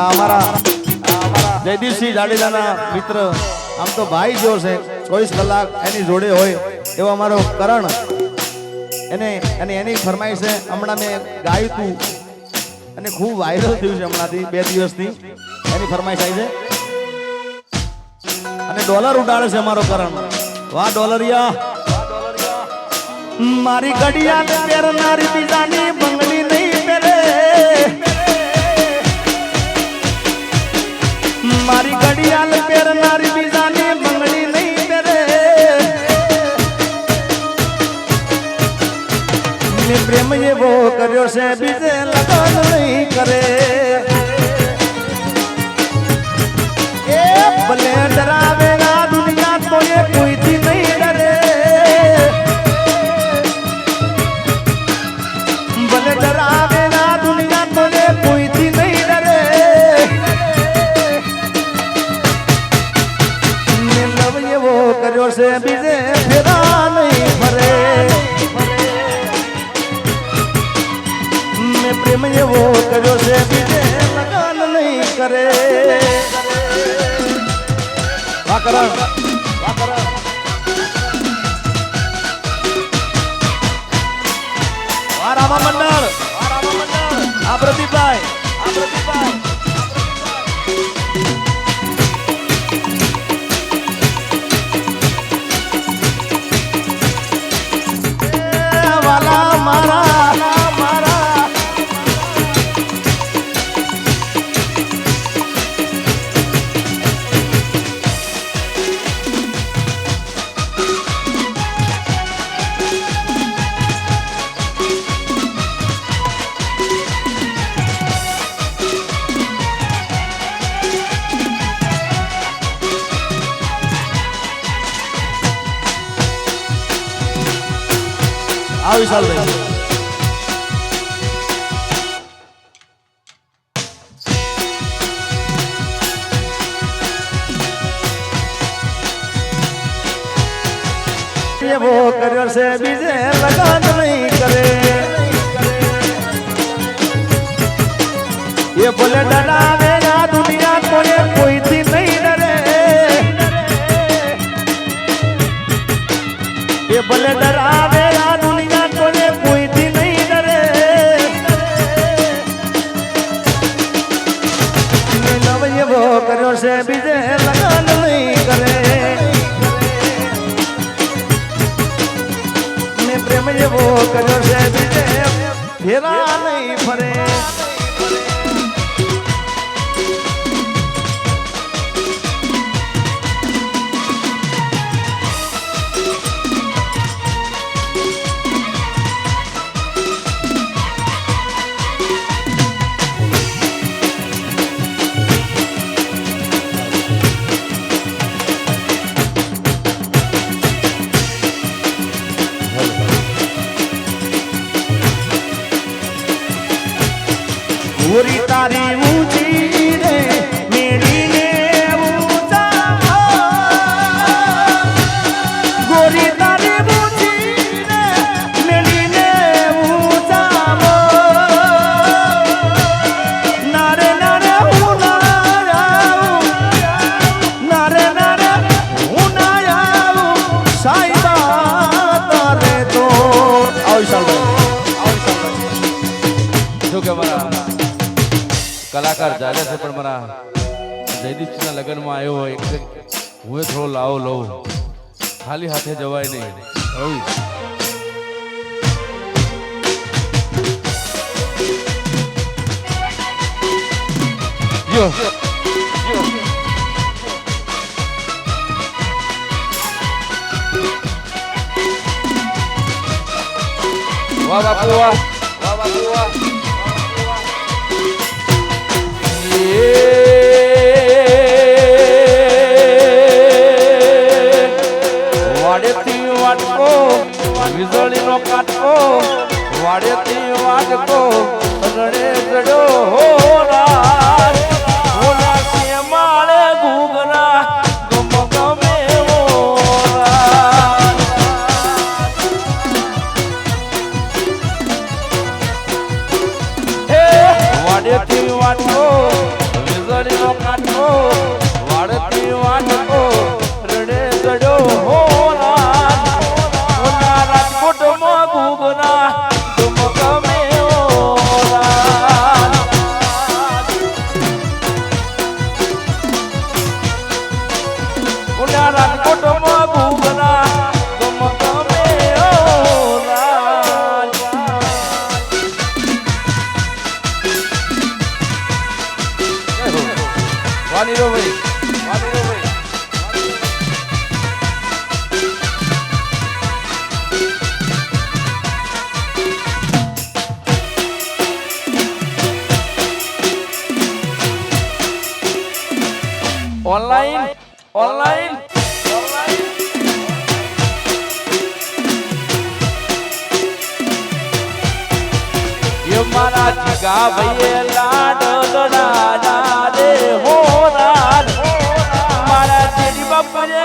અમારા જયદીપસિંહ જાડેજાના મિત્ર. આમ તો ભાઈ જો છે, ચોવીસ કલાક એની જોડે હોય એવો અમારો કરણ. એને, અને એની ફરમાઈશ છે, હમણાં મેં ગાયું હતું અને ખૂબ વાયરલ થયું છે હમણાંથી, બે દિવસથી. એની ફરમાઈશ આવી છે. અને ડોલર ઉડાડે છે અમારો કરણ. વાહ, ડોલરિયા. મારી ઘડિયાળ પહેરનારી બીજાની બંગડી નહીં પહેરે. મારી ઘડિયાળ પહેરનારી બીજાની બંગડી નહીં પહેરે. મેં પ્રેમ એવો કર્યો છે, બીજે લગન નહીં કરે. એ ભલે ડરાવે કર્યો છે બીજે ફેરા નહીં ફરે મેં પ્રેમ એવો કર્યો છે બીજે લગન નહીં કરે વાહ કરણ વાહ કરણ વાહ રામા મંડળ વાહ રામા મંડળ આ પ્રદીપભાઈ આ પ્રદીપભાઈ એ એવો કર્યો છે, બીજે લગન નહીં કરે. એ બોલે, દાદા આ દુનિયા કોને કોઈથી નહીં ડરે. એ બોલે ડરાવે આ દુનિયા કોને કોઈથી નહીં ડરે. લવ એવો કર્યો છે, બીજે કર્યો છે બીજે. ફેરા નહીં ફરે. તારી ઊંચી રે મેળીને ઊંચા ગોરી તારી ઊંચી રે મેળીને ઊંચા નારે નારે હું ના આવું નારે નારે હું ના આવું કલાકાર જાગે છે પણ મારા જયદીપસિંહના લગ્નમાં આવ્યો હોય હું થોડો લાવો લઉં. ખાલી હાથે જવાય નહીં. યો. વાહ બાપુ વાહ વાહ બાપુ વાહ. વાડેથી વાટકો, વીજળીનો કાટકો, વાડેથી વાટકો રણે જડો હોરા હોરા કે માળે ગુગરા ગમ ગમે હોરા હે વાટકો વાનીરોભાઈ વાનીરોભાઈ ઓનલાઈન ઓનલાઈન મારા જીગા ભાઈ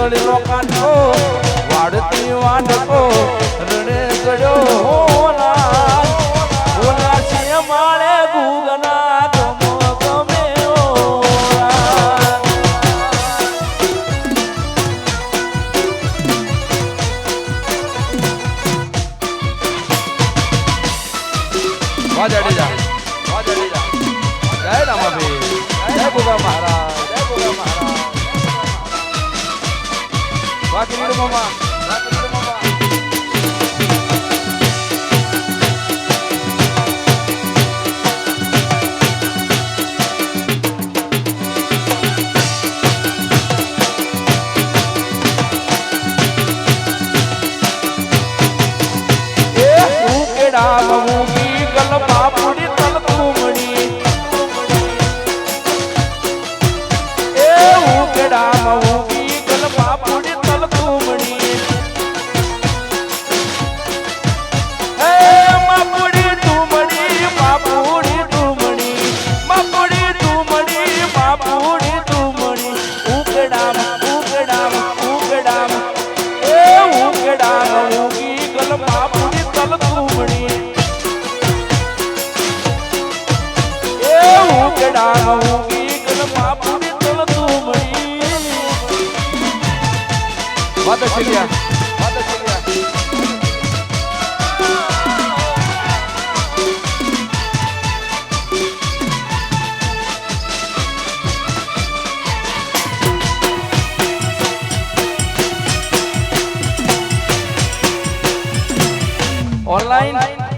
ઉજળેલો કાંઠો વાડતી વાંડકો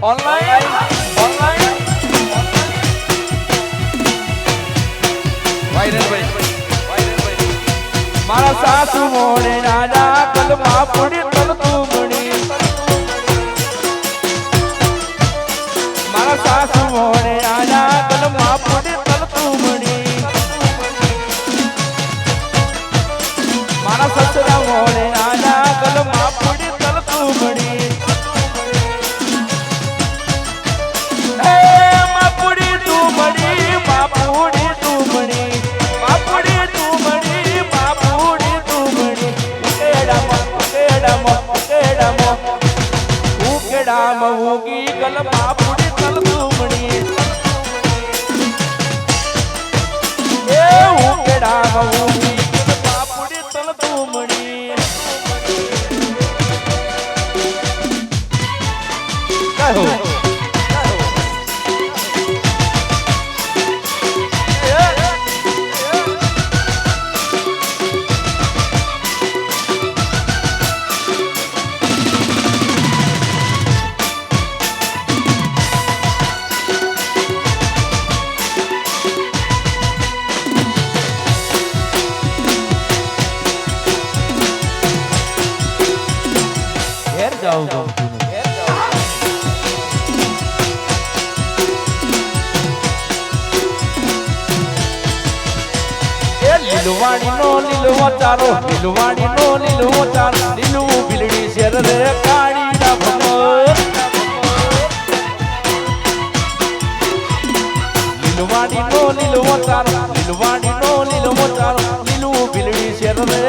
ઓનલાઈન ઓનલાઈન મારા સાસુ મોડે નાના કલમા પડી તલતું મણી. મારા સાસુ મોડે નાના કલમા પડી તલતું મણી. મારા સસરા મોડે નાના Caiu. લીલવાણી નો લીલવો ચારો, લીલવાણી નો લીલવો ચારો લીલવું બિલડી શેર રે કાળી ડાભનો લીલવાણી નો લીલવો ચારો, લીલવાણી નો લીલવો ચારો લીલવું બિલડી શેર રે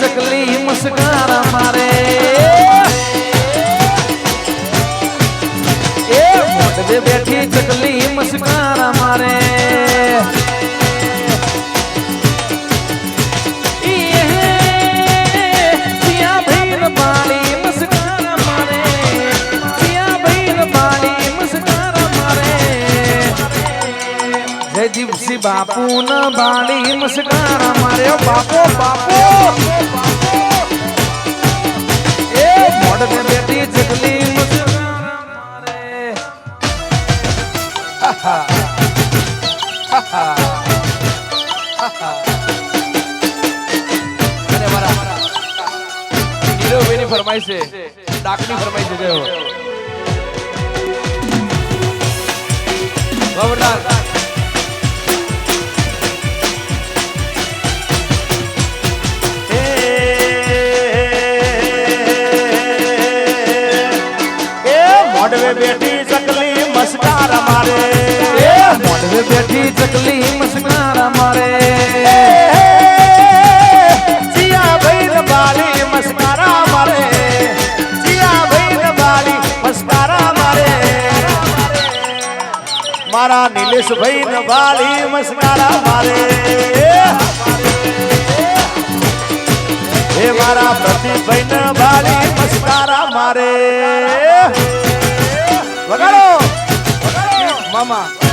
चकली मुस्कान मारे ए मोट दे बैठी चकली मुस्कान मारे बापू न बाड़ी मुस्कान मारे बापो, बापू। ફરમાય છે ડાકની ફરમાય છે જયો ખબરદાર બેઠ ભાઈ નભાળી મસ્કારા મારે. હે મારા પ્રતિભાઈ નભાળી મસ્કારા મારે. વગાડો. મામા.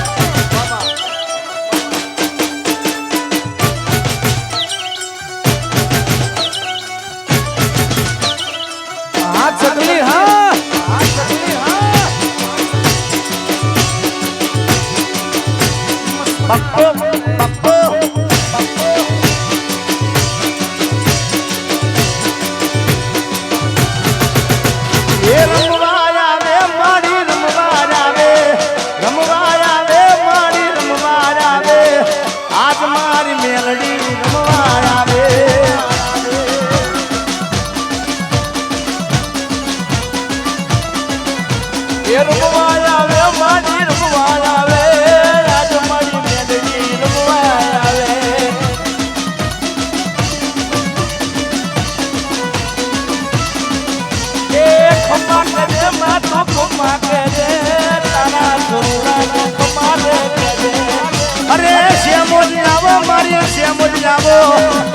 i amor.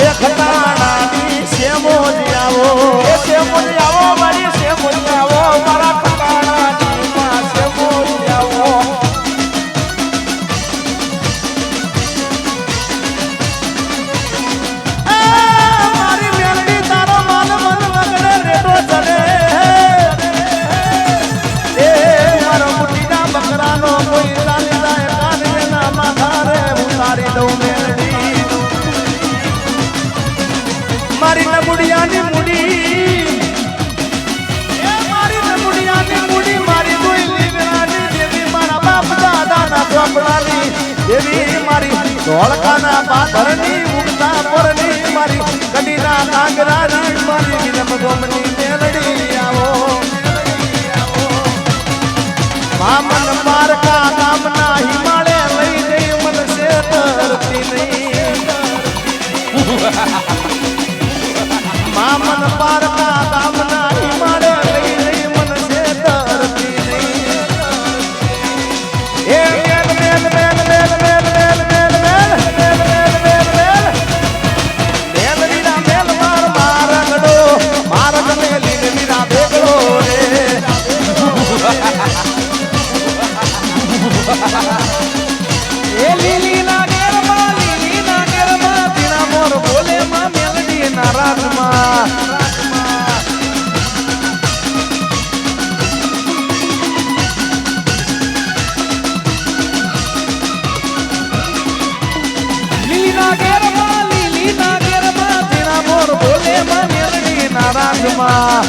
ધોળકાના પાથરની ઉગતા પરની મારી કડીના નાગરાની મારી વિરમ ગોમની મેલડી આવો. મામન મારકા નામના હિમાલય લઈ જઈ મન સે તરતી નહીં. મામન પાર રંગમાં